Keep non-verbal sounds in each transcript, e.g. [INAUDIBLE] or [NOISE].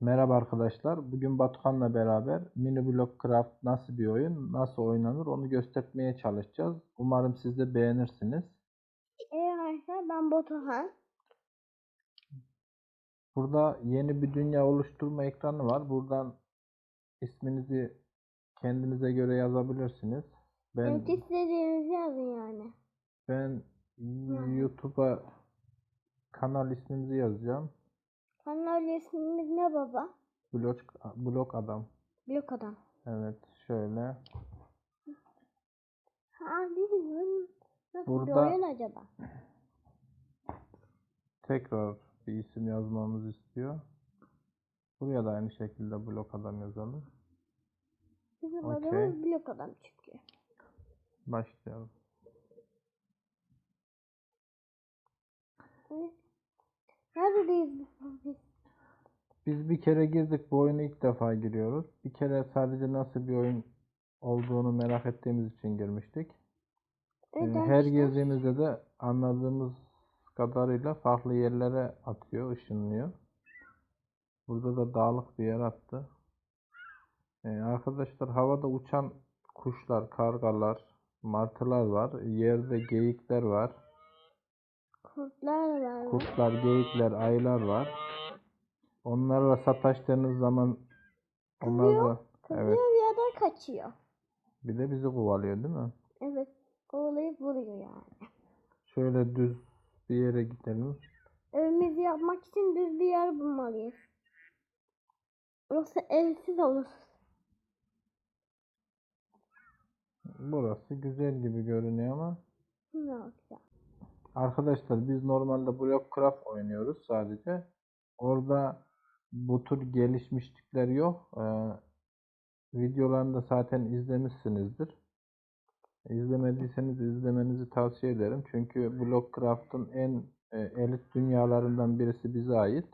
Merhaba arkadaşlar. Bugün Batuhan'la beraber Mini Block Craft nasıl bir oyun, nasıl oynanır onu göstermeye çalışacağız. Umarım siz de beğenirsiniz. Evet arkadaşlar ben Batuhan. Burada yeni bir dünya oluşturma ekranı var. Buradan isminizi kendinize göre yazabilirsiniz. Ben Evet istediğinizi yazın yani. ben YouTube'a kanal ismimizi yazacağım. Kanal ismimiz ne baba? Blok Blok Adam. Blok adam. Evet, şöyle. Bilmiyorum. Nasıl bir Burada- oyun acaba? tekrar bir isim yazmamızı istiyor. Buraya da aynı şekilde blok adam yazalım. Bizim Okey. adımız blok adam çünkü. Başlayalım. Evet. Neredeyiz biz? Biz bir kere girdik bu oyunu ilk defa giriyoruz. Bir kere sadece nasıl bir oyun olduğunu merak ettiğimiz için girmiştik. Ee, Evet, Her arkadaşlar. girdiğimizde de anladığımız kadarıyla farklı yerlere atıyor, ışınlıyor. Burada da dağlık bir yer attı. Ee, arkadaşlar havada uçan kuşlar, kargalar, martılar var. Yerde geyikler var. Kurtlar var? Kurtlar, geyikler, ayılar var. Onlarla sataştığınız zaman onlar da Kızıyor evet ya da kaçıyor. bir de bizi kovalıyor değil mi? Evet. Kovalayıp vuruyor yani. Şöyle düz bir yere gidelim. Evimizi yapmak için düz bir yer bulmalıyız. Yoksa evsiz oluruz. Burası güzel gibi görünüyor ama Ne olacak? Arkadaşlar biz normalde Blockcraft oynuyoruz sadece. Orada bu tür gelişmişlikler yok. Ee, videolarını da zaten izlemişsinizdir. İzlemediyseniz izlemenizi tavsiye ederim. Çünkü Blockcraft'ın en e, elit dünyalarından birisi bize ait.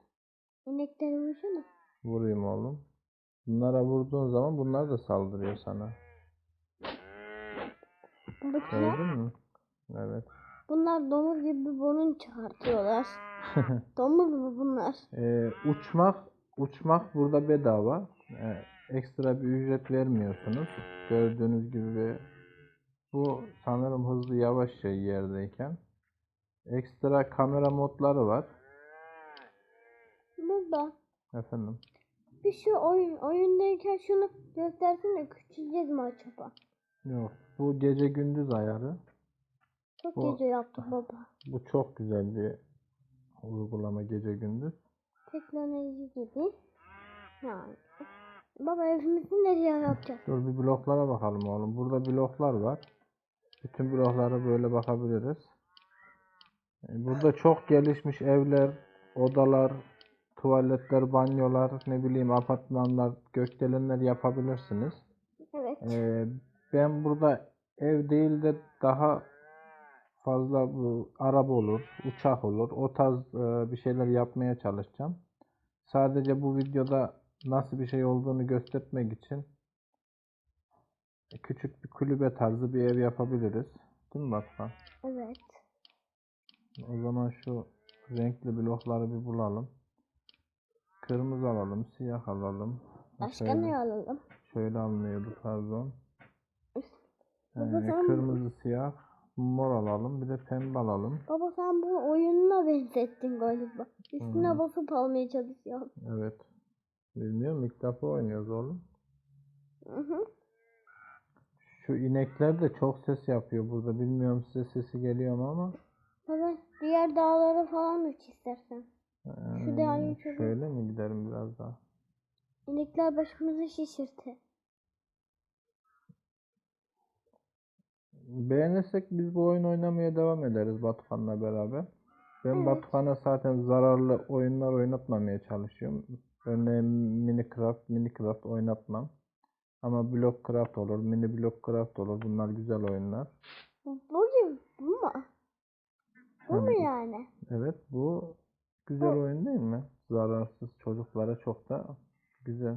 İnekler uyuşu Vurayım oğlum. Bunlara vurduğun zaman bunlar da saldırıyor sana. Gördün mü? Evet. Bunlar domuz gibi burun çıkartıyorlar. [LAUGHS] domuz mu bunlar? Ee, uçmak uçmak burada bedava. Ee, ekstra bir ücret vermiyorsunuz. Gördüğünüz gibi bu sanırım hızlı yavaş şey yerdeyken. Ekstra kamera modları var. Baba Efendim. bir şu oyun oyundayken şunu göstersene küçüleceğiz mi acaba? Yok. Bu gece gündüz ayarı. Çok Bu- gece yaptık baba. Bu çok güzel bir uygulama gece gündüz. Teknoloji gibi. Yani. Baba evimizi nereye yapacağız? Dur bir bloklara bakalım oğlum. Burada bloklar var. Bütün bloklara böyle bakabiliriz. E, Burada çok gelişmiş evler, odalar, tuvaletler, banyolar, ne bileyim apartmanlar, gökdelenler yapabilirsiniz. Evet. E, ben burada ev değil de daha fazla bu araba olur, uçak olur. O tarz e, bir şeyler yapmaya çalışacağım. Sadece bu videoda nasıl bir şey olduğunu göstermek için küçük bir kulübe tarzı bir ev yapabiliriz. Değil mi Batuhan? Evet. O zaman şu renkli blokları bir bulalım. Kırmızı alalım, siyah alalım. Başka Şöyle- ne alalım? Şöyle alınıyordu pardon. Ee, kırmızı, siyah, mor alalım. Bir de pembe alalım. Baba sen bu oyununa benzettin galiba. Üstüne Hmm. basıp almaya çalışıyorsun. Evet. Bilmiyorum ilk defa oynuyoruz oğlum. Hı hı. Şu inekler de çok ses yapıyor burada. Bilmiyorum size sesi geliyor mu ama. Baba diğer dağlara falan uç istersen. Ee, dağı şöyle- şöyle mi gidelim biraz daha? İnekler başımızı şişirti. Beğenirsek biz bu oyun oynamaya devam ederiz Batuhan'la beraber. Ben Evet. Batuhan'a zaten zararlı oyunlar oynatmamaya çalışıyorum. Örneğin Minecraft, Minecraft oynatmam. Ama Blockcraft olur, Mini Blockcraft olur. Bunlar güzel oyunlar. Bu, bu gibi bu mu? Bu mu yani? Evet bu güzel oyun değil mi? Zararsız çocuklara çok da güzel.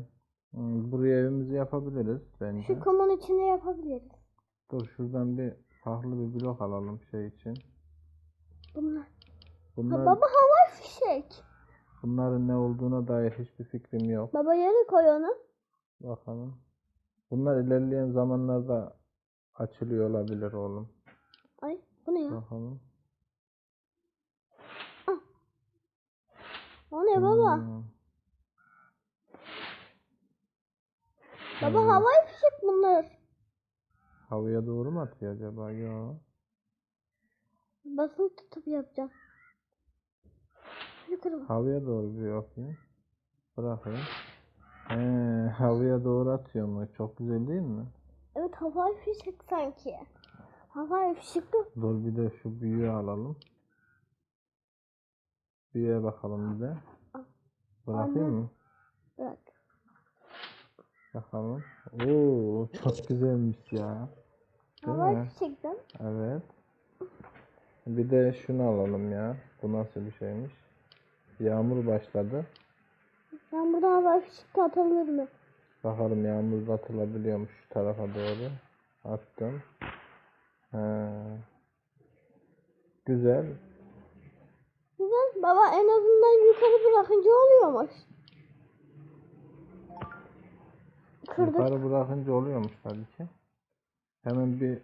Hmm, Buraya evimizi yapabiliriz bence. Şu kumun içine yapabiliriz. Dur şuradan bir farklı bir blok alalım şey için. Bunlar. Ha, Bunlar baba hava fişek. Bunların ne olduğuna dair hiçbir fikrim yok. Baba yere koy onu. Bakalım. Bunlar ilerleyen zamanlarda açılıyor olabilir oğlum. Ay bu ne ya? Bakalım. O ne baba? Hmm. Baba Hmm. havai fişek bunlar. Havaya doğru mu atıyor acaba? Yok. Basılı tutup yapacağım. Yukarı bak. Havaya doğru bir bakayım. Bırakayım. He, havaya doğru atıyor mu? Çok güzel değil mi? Evet havai fişek sanki. Havai fişek de Dur bir de şu büyüğü alalım. Büyüğe bakalım bir de. Bırakayım mı? bırak. Bakalım. Oo, çok güzelmiş ya. Değil mi? fişekten. Evet. Bir de şunu alalım ya. Bu nasıl bir şeymiş? Yağmur başladı. Ben burada fişek de atabilir mi? Bakalım yağmur atılabiliyormuş şu tarafa doğru. Attım. He. Güzel. Güzel. Baba en azından yukarı bırakınca oluyormuş. Kırdık. Yukarı bırakınca oluyormuş tabii ki. Hemen bir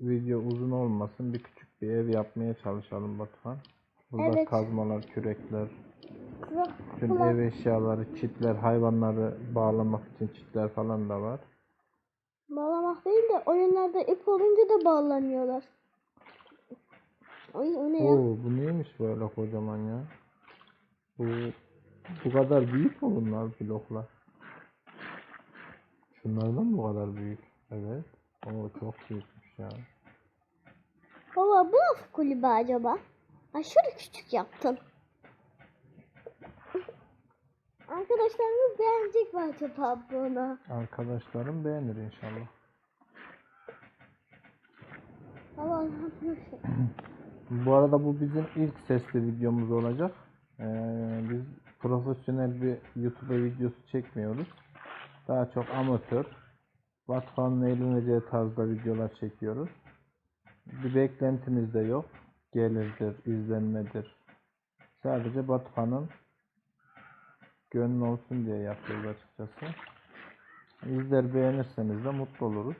video uzun olmasın. Bir küçük bir ev yapmaya çalışalım Batuhan. Burada Evet. kazmalar, kürekler, bütün ev eşyaları, çitler, hayvanları bağlamak için çitler falan da var. Bağlamak değil de oyunlarda ip olunca da bağlanıyorlar. Ay o ne ya? Oo, bu neymiş böyle kocaman ya? Bu bu kadar büyük mü bunlar bloklar? Şunlardan mı bu kadar büyük? Evet. Oo çok büyükmüş ya. Baba bu nasıl kulübe acaba? Aşırı küçük yaptın. [LAUGHS] Arkadaşlarımız beğenecek mi acaba bunu? Arkadaşlarım beğenir inşallah. Baba? Bu arada bu bizim ilk sesli videomuz olacak. Ee, biz profesyonel bir YouTube videosu çekmiyoruz. Daha çok amatör, Batuhan'ın eğleneceği tarzda videolar çekiyoruz. Bir beklentimiz de yok. Gelirdir, izlenmedir. Sadece Batuhan'ın gönlü olsun diye yapıyoruz açıkçası. İzler beğenirseniz de mutlu oluruz.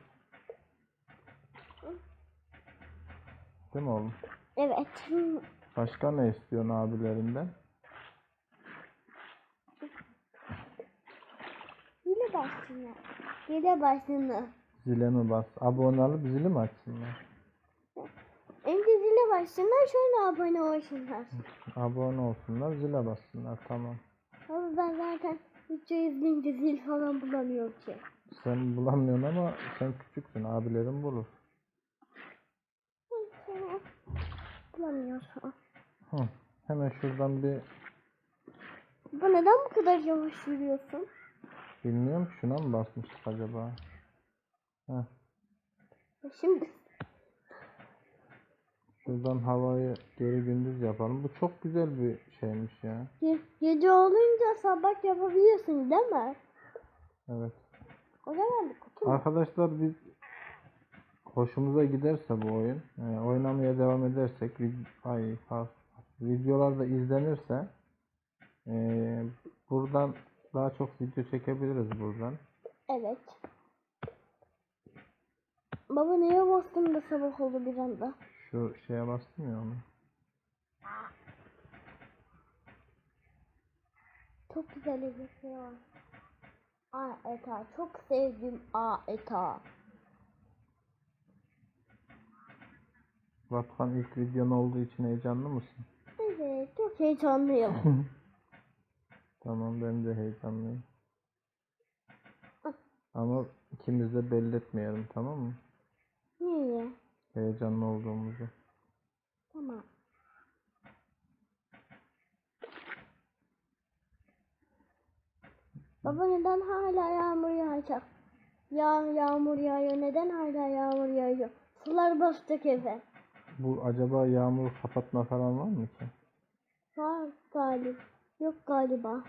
Değil mi oğlum? Evet. Başka ne istiyorsun abilerinden? Başlıyor. Yine başlıyor. Zile mi bas? Abone olup zili mi açsınlar? Önce zile başlasınlar şöyle abone olsunlar. Abone olsunlar, zile bassınlar. Tamam. Ama ben zaten video izleyince zil falan bulamıyorum ki. Sen bulamıyorsun ama sen küçüksün. Abilerin bulur. Bulamıyorsun. Hı. Hemen şuradan bir Bu neden bu kadar yavaş yürüyorsun? Bilmiyorum şuna mı basmıştık acaba? Heh. Şimdi Şuradan havayı geri gündüz yapalım. Bu çok güzel bir şeymiş ya. ge- gece olunca sabah yapabiliyorsun değil mi? Evet. O zaman bir kutu? Arkadaşlar biz hoşumuza giderse bu oyun, e, oynamaya devam edersek, vid- ay, videolar da izlenirse e, buradan daha çok video çekebiliriz buradan. Evet. Baba neye bastın da sabah oldu bir anda? Şu şeye bastım ya onu. Çok güzel gözüküyor. Aa eta çok sevdim aa eta. Batuhan ilk videon olduğu için heyecanlı mısın? Evet çok heyecanlıyım. [LAUGHS] Tamam ben de heyecanlıyım. Ama ikimiz de belli etmeyelim tamam mı? Niye? Heyecanlı olduğumuzu. Tamam. Baba neden hala yağmur yağacak? Ya yağmur yağıyor. Neden hala yağmur yağıyor? Sular basacak eve. Bu acaba yağmur kapatma falan var mı ki? Var galiba. Yok galiba.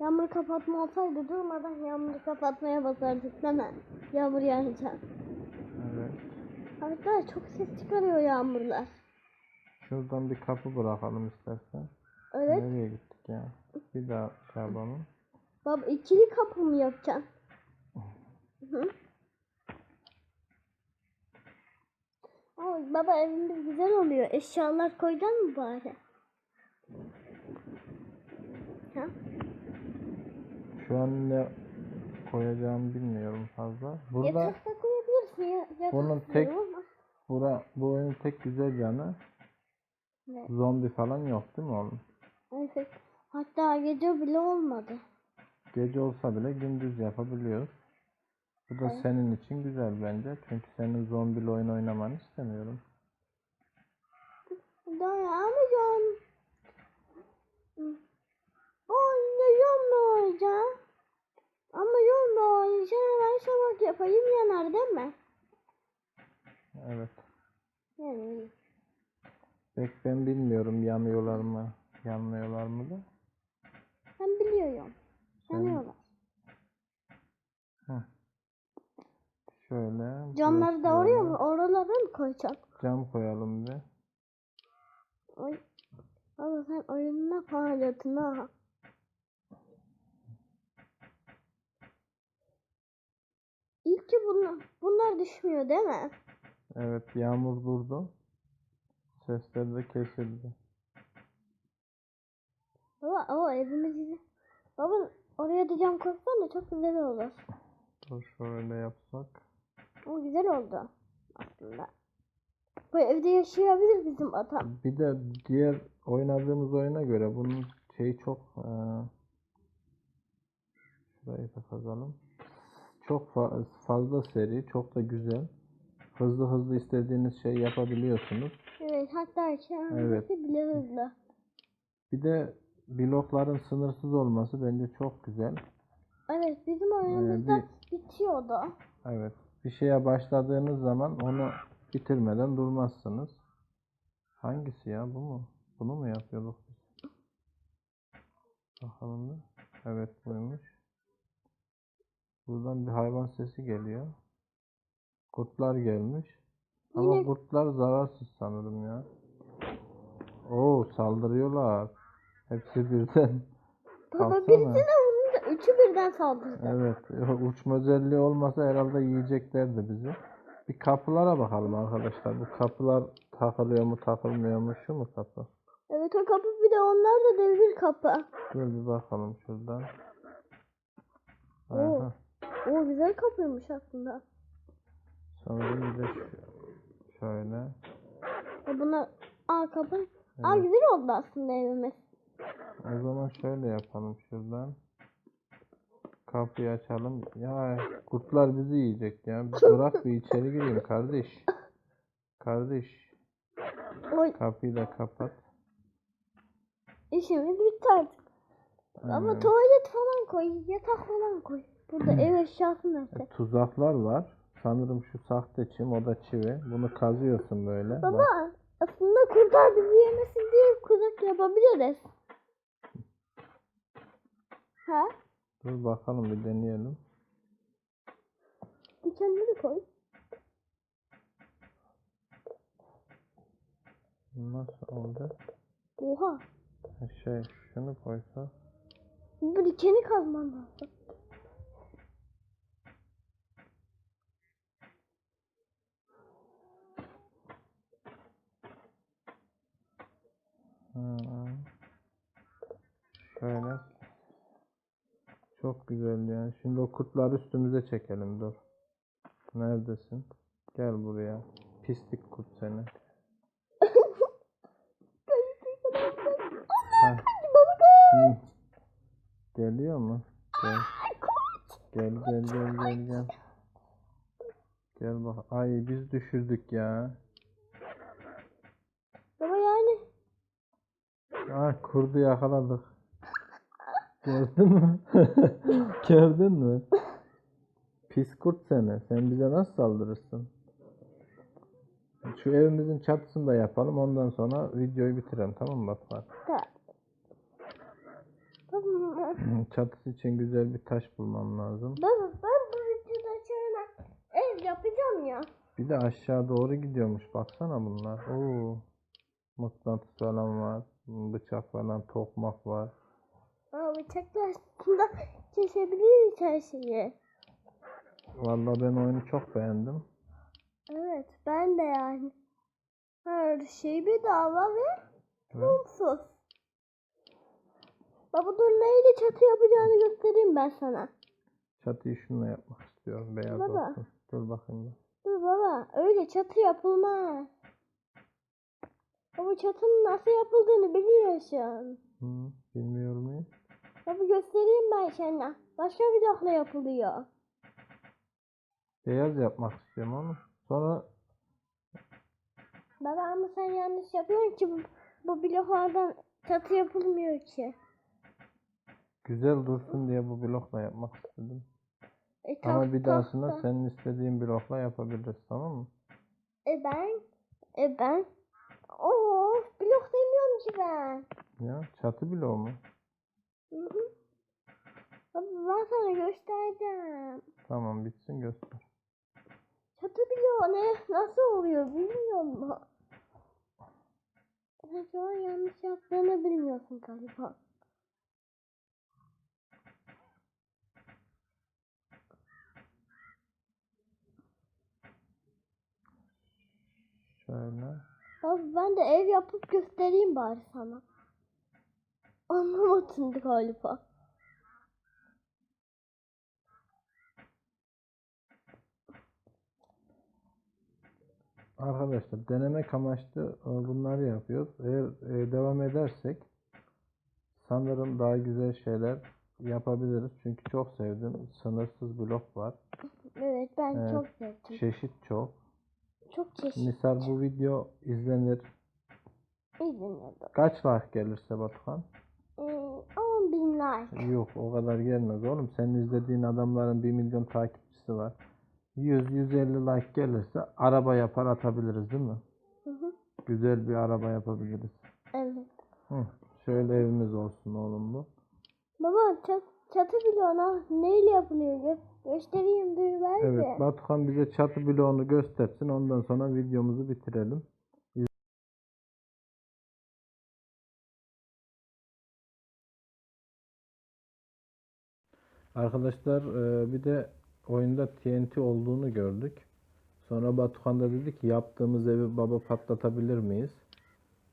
Yağmur kapatma olsaydı durmadan yağmuru kapatmaya basardık değil mi? Yağmur yağınca. Evet. Arkadaşlar çok ses çıkarıyor yağmurlar. Şuradan bir kapı bırakalım istersen. Evet. Nereye gittik ya? Bir daha şey yapalım. Baba ikili kapı mı yapacaksın? Hı. Ay, baba evimiz güzel oluyor. Eşyalar koyacaksın mı bari? Ha? Şu an ne koyacağımı bilmiyorum fazla. Burada Yatakta koyabilirsin ya. Yatak Bunun tek- ama. bura, bu oyunun tek güzel yanı Evet. zombi falan yok değil mi oğlum? Evet. Hatta gece bile olmadı. Gece olsa bile gündüz yapabiliyoruz. Bu da Evet. senin için güzel bence. Çünkü senin zombili oyun oynamanı istemiyorum. Dayanamıyorum. Anne yolda oynayacağım. Ama yolda oynayacağım. Ben şabak yapayım yanar değil mi? Evet. Yani. Pek ben bilmiyorum yanıyorlar mı, yanmıyorlar mı da. Ben biliyorum. Yanıyorlar. Şöyle. Camları da oraya mı? Oralara mı koyacağım? Cam koyalım bir. Oy. Baba sen oyununa parlatın ha. Ki bunlar, bunlar düşmüyor değil mi? Evet yağmur durdu. Sesler de kesildi. Baba o evimiz. Baba oraya da cam koysan da çok güzel olur. Dur şöyle yapsak. O güzel oldu aslında. Bu evde yaşayabilir bizim atam. Bir de diğer oynadığımız oyuna göre bunun şeyi çok eee şurayı da kazalım. Çok fa- fazla seri, çok da güzel. Hızlı hızlı istediğiniz şey yapabiliyorsunuz. Evet hatta kendisi Evet. bile hızlı. Bir de blokların sınırsız olması bence çok güzel. Evet bizim oyunumuzda bitiyordu. Evet. Bir şeye başladığınız zaman onu bitirmeden durmazsınız. Hangisi ya? Bu mu? Bunu mu yapıyorduk biz? Bakalım bir. Evet buymuş. Buradan bir hayvan sesi geliyor. Kurtlar gelmiş. Ama Yine- kurtlar zararsız sanırım ya. Oo saldırıyorlar. Hepsi birden. [LAUGHS] Baba birisine vurunca üçü birden saldırdı. Evet, uçma özelliği olmasa herhalde yiyeceklerdi bizi. Bir kapılara bakalım arkadaşlar. Bu kapılar takılıyor mu takılmıyor mu? Şu mu kapı? Evet o kapı bir de onlar da devir kapı. Dur bir bakalım şuradan. Oo. Aha. O güzel kapıymış aslında. Sanırım bir de şöyle. E buna aa kapı. Aa Evet. güzel oldu aslında evimiz. O zaman şöyle yapalım şuradan. Kapıyı açalım. Ya kurtlar bizi yiyecek ya. Bırak bir içeri gireyim kardeş. Kardeş. Oy Kapıyı da kapat. işimiz bitti artık. Ama Aynen. tuvalet falan koy, yatak falan koy. Burada ev eşyası nerede? E, Tuzaklar var. Sanırım şu sahte çim, o da çivi. Bunu kazıyorsun böyle. Baba Bak, aslında kurtlar bizi yemesin diye kuzak yapabiliriz. Ha? dur bakalım bir deneyelim. Dikenleri koy. Nasıl oldu? Oha. Ha, Şey, şunu koysa. Bu dikeni kazman lazım. Ha, Şöyle. Çok güzel yani. Şimdi o kurtları üstümüze çekelim dur. Neredesin? Gel buraya. Pislik kurt seni. Ha. Geliyor mu? Gel. Gel gel gel gel gel. Gel bak. Ay biz düşürdük ya. Baba yani Ah kurdu yakaladık. Gördün mü? [LAUGHS] Gördün mü? Pis kurt seni. Sen bize nasıl saldırırsın? Şu evimizin çatısını da yapalım. Ondan sonra videoyu bitirelim. Tamam mı Batuhan? da. Baba, Çatısı için güzel bir taş bulmam lazım. baba ben bu videoda şöyle ev yapacağım ya. Bir de aşağı doğru gidiyormuş. Baksana bunlar. Oo. Mıknatıs falan var. Bıçak falan, tokmak var. Aa, bıçakla aslında kesebiliriz her şeyi. Vallahi ben oyunu çok beğendim. Evet ben de yani. Her şey bedava ve Ve sonsuz. Baba dur neyle çatı yapacağını göstereyim ben sana. çatıyı şununla yapmak istiyorum. Beyaz Baba. olsun. Dur bakayım. bir. Dur baba öyle çatı yapılmaz. Baba çatının nasıl yapıldığını biliyorsun. Hı, bilmiyorum ya. Baba göstereyim ben sana. Başka bir blokla yapılıyor. Beyaz yapmak istiyorum ama. Sonra Baba ama sen yanlış yapıyorsun ki bu, bu bloklardan çatı yapılmıyor ki. güzel dursun diye bu blokla yapmak istedim. E, Ama tak- bir dahasına tahta. senin istediğin blokla yapabiliriz tamam mı? E ben? E ben? Ki ben. Ya çatı bloğu mu? Hı hı. Baba ben sana göstereceğim. Tamam bitsin göster. Çatı bloğu ne? Nasıl oluyor bilmiyor musun? Sen şu an yanlış yaptığını bilmiyorsun galiba. Şöyle. Baba ben de ev yapıp göstereyim bari sana. Anlamadın galiba. Arkadaşlar denemek amaçlı e, bunları yapıyoruz. Eğer e, devam edersek sanırım daha güzel şeyler yapabiliriz. Çünkü çok sevdim. Sınırsız blok var. Evet ben Evet. çok sevdim. Çeşit çok. Çok çeşitli. Misal bu video izlenir. İzleniyordu. Kaç like gelirse Batuhan? Ee, 10 bin like. Yok o kadar gelmez oğlum. Senin izlediğin adamların 1 milyon takipçisi var. 100-150 like gelirse araba yapar atabiliriz değil mi? Hı hı. Güzel bir araba yapabiliriz. Evet. Hı. Şöyle evimiz olsun oğlum bu. Baba çat, çatı bloğuna neyle yapılıyor? Gö- göstereyim dur Evet de. Batuhan bize çatı bloğunu göstersin. Ondan sonra videomuzu bitirelim. Arkadaşlar e, bir de oyunda TNT olduğunu gördük. Sonra Batuhan da dedi ki yaptığımız evi baba patlatabilir miyiz?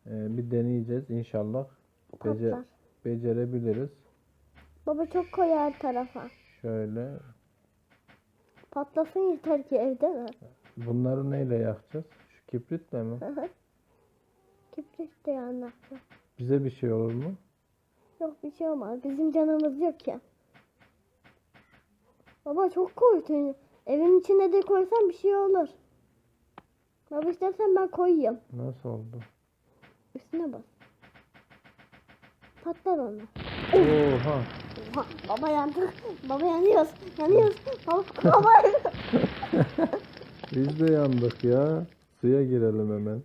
E, Bir deneyeceğiz inşallah. Bece- Patlar. becerebiliriz. Baba çok koy her tarafa. Şöyle. Patlasın yeter ki evde mi? Bunları neyle yakacağız? Şu kibritle mi? Kibrit de yanlattı. Bize bir şey olur mu? Yok bir şey olmaz. Bizim canımız yok ya. Baba çok koydun. Evin içine de koysan bir şey olur. Baba istersen ben koyayım. Nasıl oldu? Üstüne bas. Patlar onu. Oha! Baba yandık. Baba yanıyoruz. Yanıyoruz. Baba, baba [LAUGHS] Biz de yandık ya. Suya girelim hemen.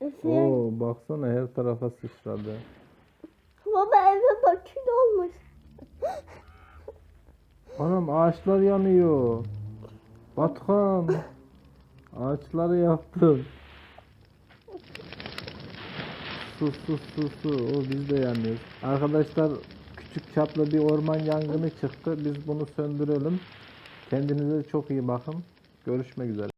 Üstüne- Oo baksana her tarafa sıçradı. Baba eve bak kül olmuş. [LAUGHS] Anam ağaçlar yanıyor. Batkan. Ağaçları yaktın. Su su su su. O biz de yanıyoruz. Arkadaşlar küçük çaplı bir orman yangını çıktı. Biz bunu söndürelim. Kendinize çok iyi bakın. Görüşmek üzere.